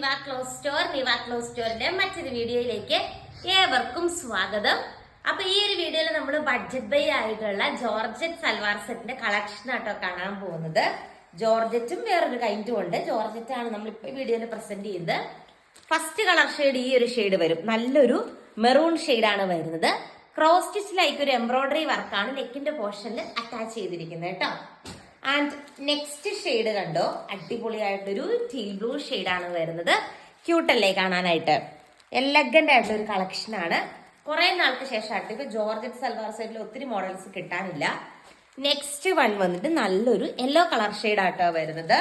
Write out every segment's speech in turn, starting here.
Niva clothes store Niva clothes സ്റ്റോറിന്റെ മറ്റൊരു വീഡിയോയിലേക്ക് ഏവർക്കും സ്വാഗതം. അപ്പൊ ഈ ഒരു വീഡിയോയിൽ നമ്മൾ ബഡ്ജറ്റ് ബൈ ആയിട്ടുള്ള ജോർജറ്റ് സൽവാർ സെറ്റിന്റെ കളക്ഷൻ ആട്ടോ കാണാൻ പോകുന്നത്. ജോർജറ്റും വേറൊരു കൈൻഡും ഉണ്ട്. ജോർജറ്റ് ആണ് നമ്മൾ ഇപ്പൊ വീഡിയോയിൽ പ്രസന്റ് ചെയ്യുന്നത്. ഫസ്റ്റ് കളർ ഷെയ്ഡ് ഈ ഒരു ഷെയ്ഡ് വരും. നല്ലൊരു മെറൂൺ ആണ് വരുന്നത്. ക്രോസ് സ്റ്റിച്ചിലേക്ക് ഒരു എംബ്രോയിഡറി വർക്കാണ് നെക്കിന്റെ പോർഷനിൽ അറ്റാച്ച് ചെയ്തിരിക്കുന്നത് കേട്ടോ. ആൻഡ് നെക്സ്റ്റ് ഷെയ്ഡ് കണ്ടോ? അടിപൊളിയായിട്ടൊരു ടീ ബ്ലൂ ആണ് വരുന്നത്. ക്യൂട്ടല്ലേ കാണാനായിട്ട്? എലഗന്റ് ആയിട്ടുള്ള കളക്ഷൻ ആണ്. കുറെ നാൾക്ക് ശേഷമായിട്ട് ഇപ്പൊ ജോർജറ്റ് സൽവാർ സെറ്റിൽ ഒത്തിരി മോഡൽസ് കിട്ടാനില്ല. നെക്സ്റ്റ് വൺ വന്നിട്ട് നല്ലൊരു യെല്ലോ കളർ ഷെയ്ഡാട്ടോ വരുന്നത്.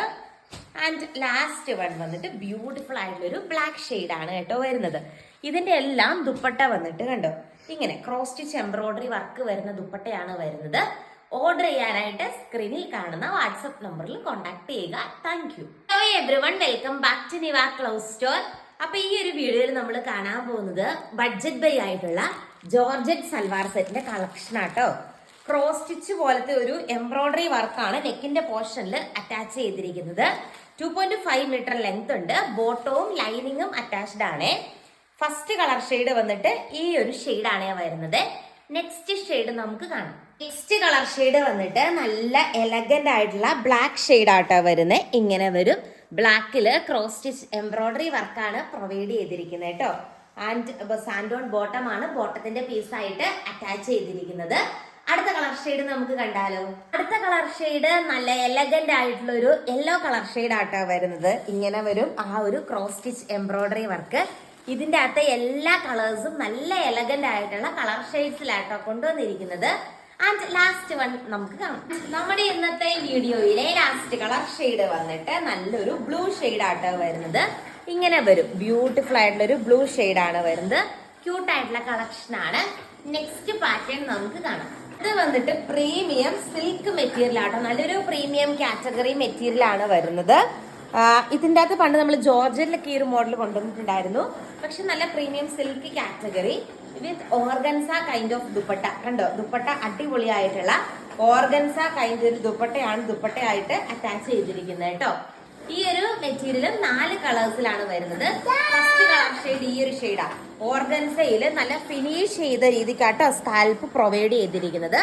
ആൻഡ് ലാസ്റ്റ് വൺ വന്നിട്ട് ബ്യൂട്ടിഫുൾ ആയിട്ടുള്ള ഒരു ബ്ലാക്ക് ആണ് കേട്ടോ വരുന്നത്. ഇതിന്റെ എല്ലാം ദുപ്പട്ട വന്നിട്ട് കണ്ടോ? ഇങ്ങനെ ക്രോസ് സ്റ്റിച്ച് എംബ്രോയിഡറി വർക്ക് വരുന്ന ദുപ്പട്ടയാണ് വരുന്നത്. ഓർഡർ ചെയ്യാനായിട്ട് സ്ക്രീനിൽ കാണുന്ന വാട്സപ്പ് നമ്പറിൽ കോൺടാക്ട് ചെയ്യുക. Thank you hello everyone welcome back to Niva clothes store അപ്പൊ ഈ ഒരു വീഡിയോയിൽ നമ്മൾ കാണാൻ പോകുന്നത് ബഡ്ജറ്റ് ബൈ ആയിട്ടുള്ള ജോർജറ്റ് സൽവാർ സെറ്റിന്റെ കളക്ഷൻ ആട്ടോ. ക്രോസ് സ്റ്റിച്ച് പോലത്തെ ഒരു എംബ്രോയിഡറി വർക്കാണ് നെക്കിന്റെ പോർഷനിൽ അറ്റാച്ച് ചെയ്തിരിക്കുന്നത്. Two point five metre length ഉണ്ട്. ബോട്ടവും ലൈനിങ്ങും അറ്റാച്ച്ഡ് ആണ്. ഫസ്റ്റ് കളർ ഷെയ്ഡ് വന്നിട്ട് ഈ ഒരു ഷെയ്ഡാണ് വരുന്നത്. നെക്സ്റ്റ് ഷെയ്ഡ് നമുക്ക് കാണാം. നെക്സ്റ്റ് കളർ ഷെയ്ഡ് വന്നിട്ട് നല്ല എലഗന്റ് ആയിട്ടുള്ള ബ്ലാക്ക് ഷെയ്ഡ് ആട്ടോ വരുന്നത് ഇങ്ങനെ വരും. ബ്ലാക്കിൽ ക്രോസ് സ്റ്റിച്ച് എംബ്രോയിഡറി വർക്കാണ് പ്രൊവൈഡ് ചെയ്തിരിക്കുന്നത് കേട്ടോ ആൻഡ് സാൻഡോൺ ബോട്ടം ആണ് ബോട്ടത്തിന്റെ പീസായിട്ട് അറ്റാച്ച് ചെയ്തിരിക്കുന്നത്. അടുത്ത കളർ ഷെയ്ഡ് നമുക്ക് കണ്ടാലോ. അടുത്ത കളർ ഷെയ്ഡ് നല്ല എലഗന്റ് ആയിട്ടുള്ള ഒരു യെല്ലോ കളർ ഷെയ്ഡ് ആട്ടോ വരുന്നത്. ഇങ്ങനെ വരും ആ ഒരു ക്രോസ് സ്റ്റിച്ച് എംബ്രോയ്ഡറി വർക്ക് ഇതിന്റെ അകത്തെ എല്ലാ കളേഴ്സും നല്ല എലഗന്റ് ആയിട്ടുള്ള കളർ ഷെയ്ഡ്സിലാട്ടോ കൊണ്ടുവന്നിരിക്കുന്നത്. ആൻഡ് ലാസ്റ്റ് വൺ നമുക്ക് കാണാം. നമ്മുടെ ഇന്നത്തെ വീഡിയോയിലെ ലാസ്റ്റ് കളർ ഷെയ്ഡ് വന്നിട്ട് നല്ലൊരു ബ്ലൂ ഷെയ്ഡ് ആട്ടോ വരുന്നത്. ഇങ്ങനെ വരും. ബ്യൂട്ടിഫുൾ ആയിട്ടുള്ള ഒരു ബ്ലൂ ഷെയ്ഡ് ആണ് വരുന്നത്. ക്യൂട്ട് ആയിട്ടുള്ള കളക്ഷൻ ആണ്. നെക്സ്റ്റ് പാറ്റേൺ നമുക്ക് കാണാം. ഇത് വന്നിട്ട് പ്രീമിയം സിൽക്ക് മെറ്റീരിയൽ ആട്ടോ. നല്ലൊരു പ്രീമിയം കാറ്റഗറി മെറ്റീരിയൽ ആണ് വരുന്നത്. ഇതിന്റെ അകത്ത് പണ്ട് നമ്മൾ ജോർജറ്റിലൊക്കെ ഈ ഒരു മോഡൽ കൊണ്ടുവന്നിട്ടുണ്ടായിരുന്നു. പക്ഷെ നല്ല premium silk category with organza kind of dupatta. കണ്ടോ? ദുപ്പട്ട അടിപൊളിയായിട്ടുള്ള ഓർഗൻസ കൈൻഡ് ഒരു ദുപ്പട്ടയാണ് ദുപ്പട്ടയായിട്ട് അറ്റാച്ച് ചെയ്തിരിക്കുന്നത് കേട്ടോ. ഈ ഒരു മെറ്റീരിയലും നാല് കളേഴ്സിലാണ് വരുന്നത്. ഫസ്റ്റ് കളർ ഷെയ്ഡ് ഈ ഒരു ഷെയ്ഡാ ഓർഗൻസയിൽ നല്ല ഫിനിഷ് ചെയ്ത രീതിക്കാട്ടോ സ്കാൽപ്പ് പ്രൊവൈഡ് ചെയ്തിരിക്കുന്നത്.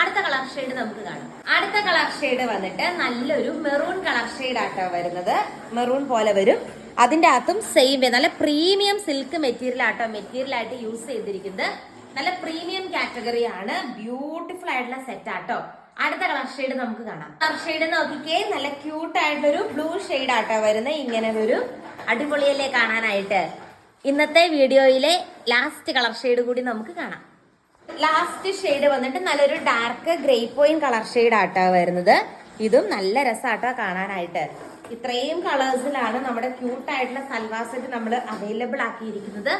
അടുത്ത കളർ ഷെയ്ഡ് നമുക്ക് കാണാം. അടുത്ത കളർ ഷെയ്ഡ് വന്നിട്ട് നല്ലൊരു മെറൂൺ കളർ ഷെയ്ഡ് ആട്ടോ വരുന്നത്. മെറൂൺ പോലെ വരും. അതിന്റെ അകത്തും സെയിം വേ നല്ല പ്രീമിയം സിൽക്ക് മെറ്റീരിയൽ ആട്ടോ മെറ്റീരിയൽ ആയിട്ട് യൂസ് ചെയ്തിരിക്കുന്നത്. നല്ല പ്രീമിയം കാറ്റഗറി ആണ്. ബ്യൂട്ടിഫുൾ ആയിട്ടുള്ള സെറ്റ് ആട്ടോ. അടുത്ത കളർ ഷെയ്ഡ് നമുക്ക് കാണാം. കളർ ഷെയ്ഡ് നോക്കിക്കേ. നല്ല ക്യൂട്ട് ആയിട്ടൊരു ബ്ലൂ ഷെയ്ഡ് ആട്ടോ വരുന്നത്. ഇങ്ങനെ ഒരു അടിപൊളിയല്ലേ കാണാനായിട്ട്. ഇന്നത്തെ വീഡിയോയിലെ ലാസ്റ്റ് കളർ ഷെയ്ഡ് കൂടി നമുക്ക് കാണാം. ലാസ്റ്റ് ഷെയ്ഡ് വന്നിട്ട് നല്ലൊരു dark grey point colour shade ആട്ടോ വരുന്നത്. ഇതും നല്ല രസമാട്ടോ കാണാനായിട്ട്. ഇത്രയും കളേഴ്സിലാണ് നമ്മുടെ ക്യൂട്ട് ആയിട്ടുള്ള സൽവാർ സെറ്റ് നമ്മൾ അവൈലബിൾ ആക്കിയിരിക്കുന്നത്.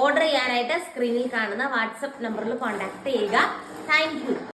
ഓർഡർ ചെയ്യാനായിട്ട് സ്ക്രീനിൽ കാണുന്ന വാട്സപ്പ് നമ്പറിൽ കോൺടാക്ട് ചെയ്യുക. താങ്ക്